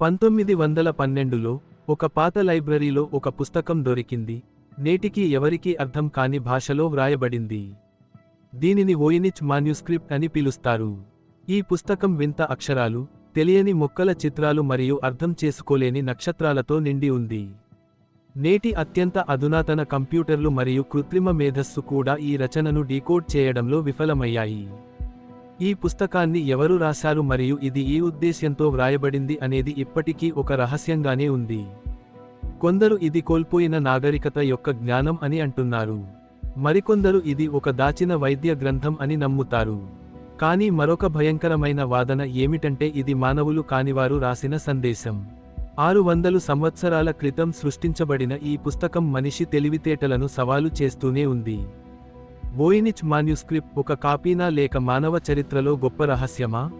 పంతొమ్మిది వందల పన్నెండులో ఒక పాత లైబ్రరీలో ఒక పుస్తకం దొరికింది. నేటికి ఎవరికీ అర్థం కాని భాషలో వ్రాయబడింది. దీనిని ఓయినిచ్ మాన్యుస్క్రిప్ట్ అని పిలుస్తారు. ఈ పుస్తకం వింత అక్షరాలు తెలియని మొక్కల చిత్రాలు మరియు అర్థం చేసుకోలేని నక్షత్రాలతో నిండి ఉంది. నేటి అత్యంత అధునాతన కంప్యూటర్లు మరియు కృత్రిమ మేధస్సు కూడా ఈ రచనను డీకోడ్ చేయడంలో విఫలమయ్యాయి. ఈ పుస్తకాన్ని ఎవరు రాశారు మరియు ఇది ఏ ఉద్దేశ్యంతో వ్రాయబడింది అనేది ఇప్పటికీ ఒక రహస్యంగానే ఉంది. కొందరు ఇది కోల్పోయిన నాగరికత యొక్క జ్ఞానం అని అంటున్నారు. మరికొందరు ఇది ఒక దాచిన వైద్య గ్రంథం అని నమ్ముతారు. కానీ మరొక భయంకరమైన వాదన ఏమిటంటే ఇది మానవులు కానివారు రాసిన సందేశం. ఆరు వందలు సంవత్సరాల క్రితం సృష్టించబడిన ఈ పుస్తకం మనిషి తెలివితేటలను సవాలు చేస్తూనే ఉంది. వోయినిచ్ మాన్యుస్క్రిప్ట్ ఒక కాపీనా లేక మానవ చరిత్రలో గొప్ప రహస్యమా?